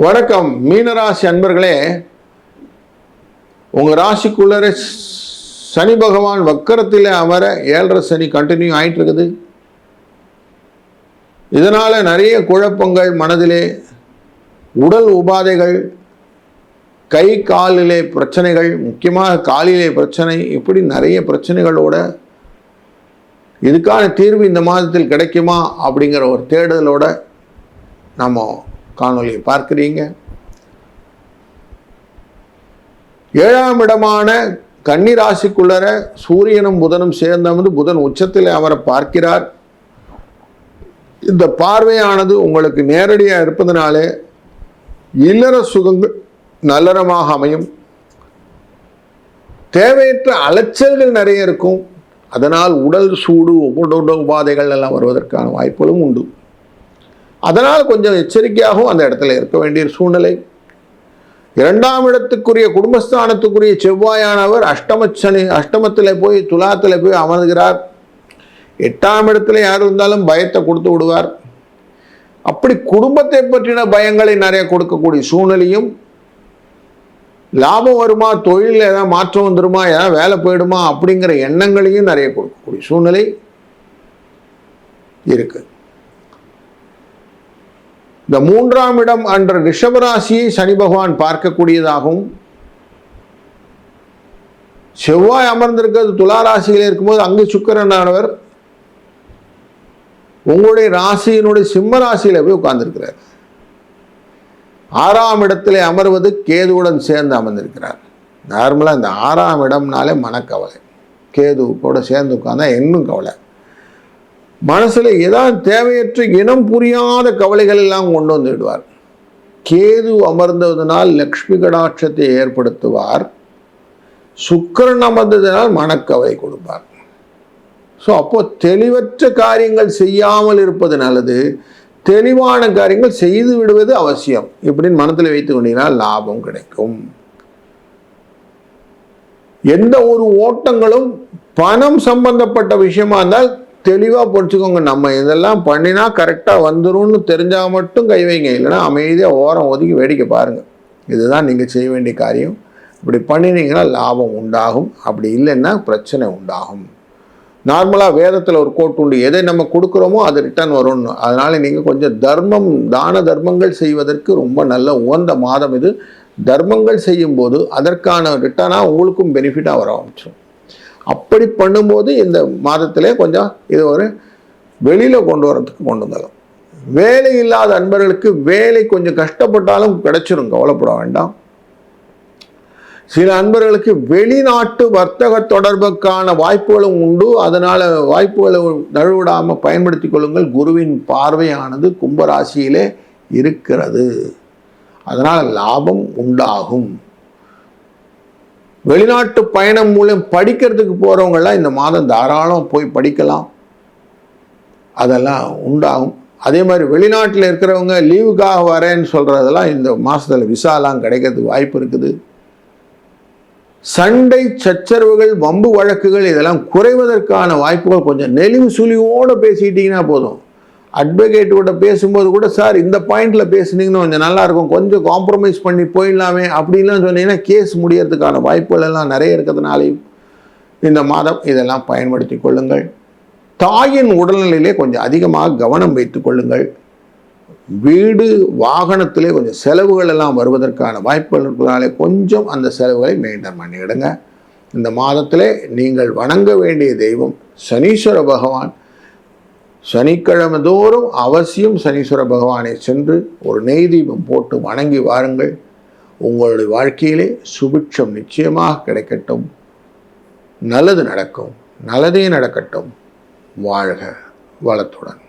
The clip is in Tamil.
வணக்கம் மீனராசி அன்பர்களே. உங்கள் ராசிக்குள்ளர சனி பகவான் வக்கரத்தில் அமர ஏழரை சனி கண்டினியூ ஆயிட்டு இருக்குது இதனால் நிறைய குழப்பங்கள் மனதிலே உடல் உபாதைகள் கை காலிலே பிரச்சனைகள் முக்கியமாக காலிலே பிரச்சனை இப்படி நிறைய பிரச்சனைகளோட இதுக்கான தீர்வு இந்த மாதத்தில் கிடைக்குமா அப்படிங்கிற ஒரு தேடுதலோட நம்ம காணொலியை பார்க்குறீங்க. ஏழாம் இடமான கன்னி ராசிக்குள்ளர சூரியனும் புதனும் சேர்ந்தமர்ந்து புதன் உச்சத்தில் அவரை பார்க்கிறார். இந்த பார்வையானது உங்களுக்கு நேரடியாக இருப்பதனாலே இல்லற சுகங்கள் நல்லறமாக அமையும். தேவையற்ற அலைச்சல்கள் நிறைய இருக்கும். அதனால் உடல் சூடு உடல் உபாதைகள் எல்லாம் வருவதற்கான வாய்ப்புகளும் உண்டு. அதனால் கொஞ்சம் எச்சரிக்கையாகவும் அந்த இடத்துல இருக்க வேண்டிய சூழ்நிலை. இரண்டாம் இடத்துக்குரிய குடும்பஸ்தானத்துக்குரிய செவ்வாயானவர் அஷ்டமச்சனி அஷ்டமத்தில் போய் துலாத்தில் போய் அமர்கிறார். எட்டாம் இடத்துல யார் இருந்தாலும் பயத்தை கொடுத்து விடுவார். அப்படி குடும்பத்தை பற்றின பயங்களை நிறைய கொடுக்கக்கூடிய சூழ்நிலையும் லாபம் வருமா தொழிலில் ஏதாவது மாற்றம் வந்துருமா ஏதாவது வேலை போயிடுமா அப்படிங்கிற எண்ணங்களையும் நிறைய கொடுக்கக்கூடிய சூழ்நிலை இருக்குது இந்த மூன்றாம் இடம் அன்று ரிஷபராசியை சனி பகவான் பார்க்கக்கூடியதாகவும் செவ்வாய் அமர்ந்திருக்கிறது துலா ராசியில் இருக்கும்போது அங்கு சுக்கரனானவர் உங்களுடைய ராசியினுடைய சிம்ம ராசியில் போய் உட்கார்ந்திருக்கிறார். ஆறாம் இடத்திலே அமர்வது கேதுவுடன் சேர்ந்து அமர்ந்திருக்கிறார். நார்மலாக இந்த ஆறாம் இடம்னாலே மனக்கவலை. கேது கூட சேர்ந்து உட்கார்ந்தா இன்னும் கவலை. மனசில் ஏதாவது தேவையற்ற இனம் புரியாத கவலைகள் எல்லாம் கொண்டு வந்து விடுவார் கேது அமர்ந்ததனால் லக்ஷ்மி கடாட்சத்தை ஏற்படுத்துவார். சுக்கரன் அமர்ந்ததனால் மனக்கவலை கொடுப்பார். ஸோ அப்போ தெளிவற்ற காரியங்கள் செய்யாமல் இருப்பது நல்லது. தெளிவான காரியங்கள் செய்து விடுவது அவசியம். இப்படின்னு மனத்தில் வைத்து கொண்டீங்கன்னா லாபம் கிடைக்கும். எந்த ஒரு ஓட்டங்களும் பணம் சம்பந்தப்பட்ட விஷயமா இருந்தால் தெளிவாக படிச்சுக்கோங்க நம்ம இதெல்லாம் பண்ணினா கரெக்டாக வந்துரும்னு தெரிஞ்சால் மட்டும் கை வைங்க. இல்லைன்னா அமைதியாக ஓரம் ஒதுக்கி வேடிக்கை பாருங்கள் இதுதான் நீங்கள் செய்ய வேண்டிய காரியம். இப்படி பண்ணினீங்கன்னா லாபம் உண்டாகும். அப்படி இல்லைன்னா பிரச்சனை உண்டாகும். நார்மலாக வேதத்தில் ஒரு கோட் உண்டு. எதை நம்ம கொடுக்குறோமோ அது ரிட்டர்ன் வரும்னு. அதனால் நீங்கள் கொஞ்சம் தர்மம் தான தர்மங்கள் செய்வதற்கு ரொம்ப நல்ல உகந்த மாதம் இது. தர்மங்கள் செய்யும்போது அதற்கான ரிட்டர்னாக உங்களுக்கும் பெனிஃபிட்டாக வர ஆரம்பிச்சிடும் அப்படி பண்ணும்போது இந்த மாதத்திலே கொஞ்சம் இது ஒரு வெளியில் கொண்டு வரத்துக்கு கொண்டு வந்தாலும். வேலை இல்லாத அன்பர்களுக்கு வேலை கொஞ்சம் கஷ்டப்பட்டாலும் கிடைச்சிரும் கவலைப்பட வேண்டாம். சில அன்பர்களுக்கு வெளிநாட்டு வர்த்தக தொடர்புக்கான வாய்ப்புகளும் உண்டு. அதனால் வாய்ப்புகளை நழுவிடாமல் பயன்படுத்தி கொள்ளுங்கள். குருவின் பார்வையானது கும்பராசியிலே இருக்கிறது. அதனால் லாபம் உண்டாகும். வெளிநாட்டு பயணம் மூலம் படிக்கிறதுக்கு போகிறவங்கெல்லாம் இந்த மாதம் தாராளம் போய் படிக்கலாம். அதெல்லாம் உண்டாகும். அதே மாதிரி வெளிநாட்டில் இருக்கிறவங்க லீவுக்காக வரேன்னு சொல்கிறதெல்லாம் இந்த மாதத்தில் விசாலாம் கிடைக்கிறதுக்கு வாய்ப்பு இருக்குது. சண்டை சச்சரவுகள் வம்பு வழக்குகள் இதெல்லாம் குறைவதற்கான வாய்ப்புகள் கொஞ்சம் நெளிவு சுழிவோடு பேசிக்கிட்டிங்கன்னா போதும். அட்வொகேட் கூட பேசும்போது கூட சார் இந்த பாயிண்ட்ல பேசுனீங்கன்னா கொஞ்சம் நல்லா இருக்கும் கொஞ்சம் காம்ப்ரமைஸ் பண்ணி போயிடலாமே. அப்படின்லாம் சொன்னீங்கன்னா கேஸ் முடியறதுக்கான வாய்ப்புகள் எல்லாம் நிறைய இருக்கிறதுனாலையும் இந்த மாதம் இதெல்லாம் பயன்படுத்தி கொள்ளுங்கள். தாயின் உடல்நிலையிலே கொஞ்சம் அதிகமாக கவனம் வைத்துக் கொள்ளுங்கள். வீடு வாகனத்திலே கொஞ்சம் செலவுகள் எல்லாம் வருவதற்கான வாய்ப்புகள் இருக்கிறதுனாலே கொஞ்சம் அந்த செலவுகளை மெயின்டைன் பண்ணிவிடுங்க இந்த மாதத்திலே நீங்கள் வணங்க வேண்டிய தெய்வம் சனீஸ்வர பகவான். சனிக்கிழமை தோறும் அவசியம் சனீஸ்வர பகவானை சென்று ஒரு நெய் தீபம் போட்டு வணங்கி வாருங்கள். உங்களுடைய வாழ்க்கையிலே சுபிட்சம் நிச்சயமாக கிடைக்கட்டும். நல்லது நடக்கும். நல்லதே நடக்கட்டும். வாழ்க வளத்துடன்.